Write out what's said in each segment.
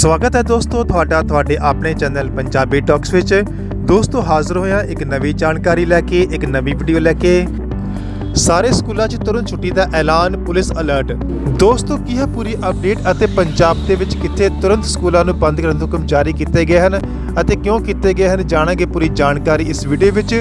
ਸਵਾਗਤ ਹੈ ਦੋਸਤੋ ਤੁਹਾਡਾ, ਤੁਹਾਡੇ ਆਪਣੇ ਚੈਨਲ ਪੰਜਾਬੀ ਟਾਕਸ ਵਿੱਚ। ਦੋਸਤੋ ਹਾਜ਼ਰ ਹੋਇਆ ਇੱਕ ਨਵੀਂ ਜਾਣਕਾਰੀ ਲੈ ਕੇ, ਇੱਕ ਨਵੀਂ ਵੀਡੀਓ ਲੈ ਕੇ। ਸਾਰੇ ਸਕੂਲਾਂ 'ਚ ਤੁਰੰਤ ਛੁੱਟੀ ਦਾ ਐਲਾਨ, ਪੁਲਿਸ ਅਲਰਟ ਦੋਸਤੋ, ਕੀ ਹੈ ਪੂਰੀ ਅਪਡੇਟ ਅਤੇ ਪੰਜਾਬ ਦੇ ਵਿੱਚ ਕਿੱਥੇ ਤੁਰੰਤ ਸਕੂਲਾਂ ਨੂੰ ਬੰਦ ਕਰਨ ਦੇ ਹੁਕਮ ਜਾਰੀ ਕੀਤੇ ਗਏ ਹਨ ਅਤੇ ਕਿਉਂ ਕੀਤੇ ਗਏ ਹਨ, ਜਾਣਾਂਗੇ ਪੂਰੀ ਜਾਣਕਾਰੀ ਇਸ ਵੀਡੀਓ ਵਿੱਚ।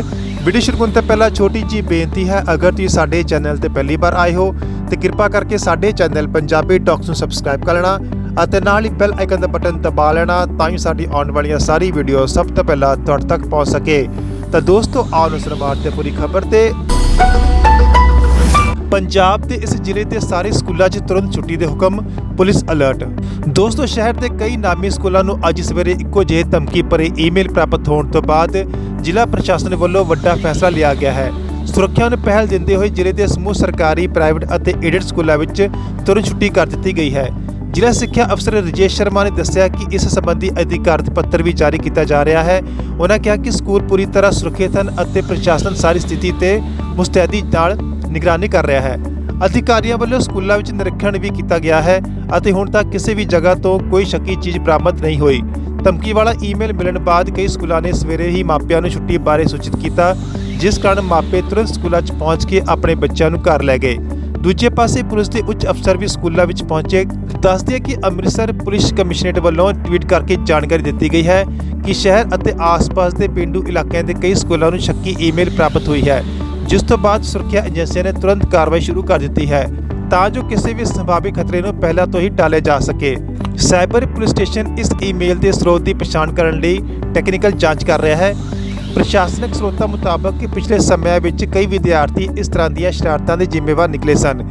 ਵੀਡੀਓ ਸ਼ੁਰੂ ਕਰਨ ਤੋਂ ਪਹਿਲਾਂ ਛੋਟੀ ਜੀ ਬੇਨਤੀ ਹੈ, ਅਗਰ ਤੁਸੀਂ ਸਾਡੇ ਚੈਨਲ ਤੇ ਪਹਿਲੀ ਵਾਰ ਆਏ ਹੋ, ਤੇ ਕਿਰਪਾ ਕਰਕੇ ਸਾਡੇ ਚੈਨਲ ਪੰਜਾਬੀ ਟਾਕਸ ਨੂੰ ਸਬਸਕ੍ਰਾਈਬ ਕਰ ਲੈਣਾ। ਅਤੇ ਨਾਲ ਹੀ ਬੈਲ ਆਈਕਨ ਦਾ ਬਟਨ ਦਬਾ ਲੈਣਾ ਤਾਂ ਹੀ ਸਾਡੀ ਆਉਣ ਵਾਲੀਆਂ ਸਾਰੀ ਵੀਡੀਓ ਸਭ ਤੋਂ ਪਹਿਲਾਂ ਤੁਹਾਡੇ ਤੱਕ ਪਹੁੰਚ ਸਕੇ। ਤਾਂ ਦੋਸਤੋ, ਆਓ ਨੂੰ ਸਰਵਾਰ ਤੇ ਪੂਰੀ ਖਬਰ ਤੇ। ਪੰਜਾਬ ਦੇ ਇਸ ਜ਼ਿਲ੍ਹੇ ਦੇ ਸਾਰੇ ਸਕੂਲਾਂ 'ਚ ਤੁਰੰਤ ਛੁੱਟੀ ਦੇ ਹੁਕਮ, ਪੁਲਿਸ ਅਲਰਟ ਦੋਸਤੋ, ਸ਼ਹਿਰ ਦੇ ਕਈ ਨਾਮੀ ਸਕੂਲਾਂ ਨੂੰ ਅੱਜ ਸਵੇਰੇ ਇੱਕੋ ਜਿਹੇ ਧਮਕੀ ਭਰੇ ਈਮੇਲ ਪ੍ਰਾਪਤ ਹੋਣ ਤੋਂ ਬਾਅਦ ਜ਼ਿਲ੍ਹਾ ਪ੍ਰਸ਼ਾਸਨ ਵੱਲੋਂ ਵੱਡਾ ਫੈਸਲਾ ਲਿਆ ਗਿਆ ਹੈ। ਸੁਰੱਖਿਆ ਨੂੰ ਪਹਿਲ ਦਿੰਦੇ ਹੋਏ ਜ਼ਿਲ੍ਹੇ ਦੇ ਸਮੂਹ ਸਰਕਾਰੀ ਪ੍ਰਾਈਵੇਟ ਅਤੇ ਏਡਡ ਸਕੂਲਾਂ ਵਿੱਚ ਤੁਰੰਤ ਛੁੱਟੀ ਕਰ ਦਿੱਤੀ ਗਈ ਹੈ। ਜ਼ਿਲ੍ਹਾ ਸਿੱਖਿਆ ਅਫਸਰ ਰਜੇਸ਼ ਸ਼ਰਮਾ ਨੇ ਦੱਸਿਆ ਕਿ ਇਸ ਸੰਬੰਧੀ ਅਧਿਕਾਰਤ ਪੱਤਰ ਵੀ ਜਾਰੀ ਕੀਤਾ ਜਾ ਰਿਹਾ ਹੈ। ਉਹਨਾਂ ਕਿਹਾ ਕਿ ਸਕੂਲ ਪੂਰੀ ਤਰ੍ਹਾਂ ਸੁਰੱਖਿਅਤ ਹਨ ਅਤੇ ਪ੍ਰਸ਼ਾਸਨ ਸਾਰੀ ਸਥਿਤੀ ਤੇ ਮੁਸਤੈਦੀ ਨਾਲ ਨਿਗਰਾਨੀ ਕਰ ਰਿਹਾ ਹੈ। ਅਧਿਕਾਰੀਆਂ ਵੱਲੋਂ ਸਕੂਲਾਂ ਵਿੱਚ ਨਿਰੀਖਣ ਵੀ ਕੀਤਾ ਗਿਆ ਹੈ ਅਤੇ ਹੁਣ ਤੱਕ ਕਿਸੇ ਵੀ ਜਗ੍ਹਾ ਤੋਂ ਕੋਈ ਸ਼ੱਕੀ ਚੀਜ਼ ਬਰਾਮਦ ਨਹੀਂ ਹੋਈ। ਧਮਕੀ ਵਾਲਾ ਈਮੇਲ ਮਿਲਣ ਬਾਅਦ ਕਈ ਸਕੂਲਾਂ ਨੇ ਸਵੇਰੇ ਹੀ ਮਾਪਿਆਂ ਨੂੰ ਛੁੱਟੀ ਬਾਰੇ ਸੂਚਿਤ ਕੀਤਾ, ਜਿਸ ਕਾਰਨ ਮਾਪੇ ਤੁਰੰਤ ਸਕੂਲਾਂ 'ਚ ਪਹੁੰਚ ਕੇ ਆਪਣੇ ਬੱਚਿਆਂ ਨੂੰ ਘਰ ਲੈ ਗਏ। ਦੂਜੇ ਪਾਸੇ ਪੁਲਿਸ ਦੇ ਉੱਚ ਅਫਸਰ ਵੀ ਸਕੂਲਾਂ ਵਿੱਚ ਪਹੁੰਚੇ। ਦੱਸਦੇ ਕਿ ਅੰਮ੍ਰਿਤਸਰ ਪੁਲਿਸ ਕਮਿਸ਼ਨਰੇਟ ਵੱਲੋਂ ਟਵੀਟ ਕਰਕੇ ਜਾਣਕਾਰੀ ਦਿੱਤੀ ਗਈ ਹੈ ਕਿ ਸ਼ਹਿਰ ਅਤੇ ਆਸ-ਪਾਸ ਦੇ ਪਿੰਡੂ ਇਲਾਕਿਆਂ ਦੇ ਕਈ ਸਕੂਲਾਂ ਨੂੰ ਸ਼ੱਕੀ ਈਮੇਲ ਪ੍ਰਾਪਤ ਹੋਈ ਹੈ, ਜਿਸ ਤੋਂ ਬਾਅਦ ਸੁਰੱਖਿਆ ਏਜੰਸੀਆਂ ਨੇ ਤੁਰੰਤ ਕਾਰਵਾਈ ਸ਼ੁਰੂ ਕਰ ਦਿੱਤੀ ਹੈ, ਤਾਂ ਜੋ ਕਿਸੇ ਵੀ ਸੰਭਾਵੀ ਖਤਰੇ ਨੂੰ ਪਹਿਲਾਂ ਤੋਂ ਹੀ ਟਾਲਿਆ ਜਾ ਸਕੇ। ਸਾਈਬਰ ਪੁਲਿਸ ਸਟੇਸ਼ਨ ਇਸ ਈਮੇਲ ਦੇ ਸਰੋਤ ਦੀ ਪਛਾਣ ਕਰਨ ਲਈ ਟੈਕਨੀਕਲ ਜਾਂਚ ਕਰ ਰਿਹਾ ਹੈ। ਪ੍ਰਸ਼ਾਸਨਿਕ ਸਰੋਤਾਂ ਮੁਤਾਬਕ ਪਿਛਲੇ ਸਮਿਆਂ ਵਿੱਚ ਕਈ ਵਿਦਿਆਰਥੀ ਇਸ ਤਰ੍ਹਾਂ ਦੀਆਂ ਸ਼ਰਾਰਤਾਂ ਦੇ ਜ਼ਿੰਮੇਵਾਰ ਨਿਕਲੇ ਸਨ।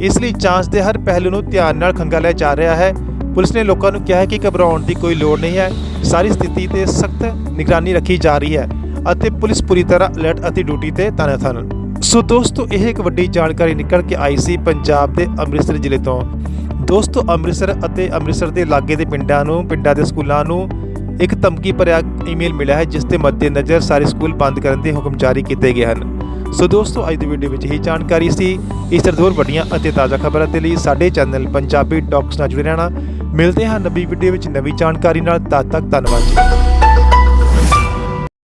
ਇਸ ਲਈ ਜਾਂਚ ਦੇ ਹਰ ਪਹਿਲੂ ਨੂੰ ਧਿਆਨ ਨਾਲ ਖੰਗਾਲਿਆ ਜਾ ਰਿਹਾ ਹੈ। ਪੁਲਿਸ ਨੇ ਲੋਕਾਂ ਨੂੰ ਕਿਹਾ ਹੈ ਕਿ ਘਬਰਾਉਣ ਦੀ ਕੋਈ ਲੋੜ ਨਹੀਂ ਹੈ। ਸਾਰੀ ਸਥਿਤੀ ਤੇ ਸਖਤ ਨਿਗਰਾਨੀ ਰੱਖੀ ਜਾ ਰਹੀ ਹੈ ਅਤੇ ਪੁਲਿਸ ਪੂਰੀ ਤਰ੍ਹਾਂ ਅਲਰਟ ਅਤੇ ਡਿਊਟੀ ਤੇ ਤਾਇਨਾਤ ਹਨ ਸੋ ਦੋਸਤੋ, ਇਹ ਇੱਕ ਵੱਡੀ ਜਾਣਕਾਰੀ ਨਿਕਲ ਕੇ ਆਈ ਸੀ ਪੰਜਾਬ ਦੇ ਅੰਮ੍ਰਿਤਸਰ ਜ਼ਿਲ੍ਹੇ ਤੋਂ। ਦੋਸਤੋ, ਅੰਮ੍ਰਿਤਸਰ ਅਤੇ ਅੰਮ੍ਰਿਤਸਰ ਦੇ ਲਾਗੇ ਦੇ ਪਿੰਡਾਂ ਨੂੰ, ਪਿੰਡਾਂ ਦੇ ਸਕੂਲਾਂ ਨੂੰ ਇੱਕ ਧਮਕੀ ਭਰਿਆ ਈਮੇਲ ਮਿਲਿਆ ਹੈ, ਜਿਸ ਦੇ ਮੱਦੇਨਜ਼ਰ ਸਾਰੇ ਸਕੂਲ ਬੰਦ ਕਰਨ ਦੇ ਹੁਕਮ ਜਾਰੀ ਕੀਤੇ ਗਏ ਹਨ। ਸੋ ਦੋਸਤੋ, ਅੱਜ ਦੀ ਵੀਡੀਓ ਵਿੱਚ ਇਹ ਜਾਣਕਾਰੀ ਸੀ। ਇਸ ਤਰ੍ਹਾਂ ਹੋਰ ਵੱਡੀਆਂ ਅਤੇ ਤਾਜ਼ਾ ਖਬਰਾਂ ਦੇ ਲਈ ਸਾਡੇ ਚੈਨਲ ਪੰਜਾਬੀ ਟਾਕਸ ਨਾਲ ਜੁੜੇ ਰਹਿਣਾ। ਮਿਲਦੇ ਹਾਂ ਨਵੀਂ ਵੀਡੀਓ ਵਿੱਚ ਨਵੀਂ ਜਾਣਕਾਰੀ ਨਾਲ। ਤਦ ਤੱਕ ਧੰਨਵਾਦ ਜੀ।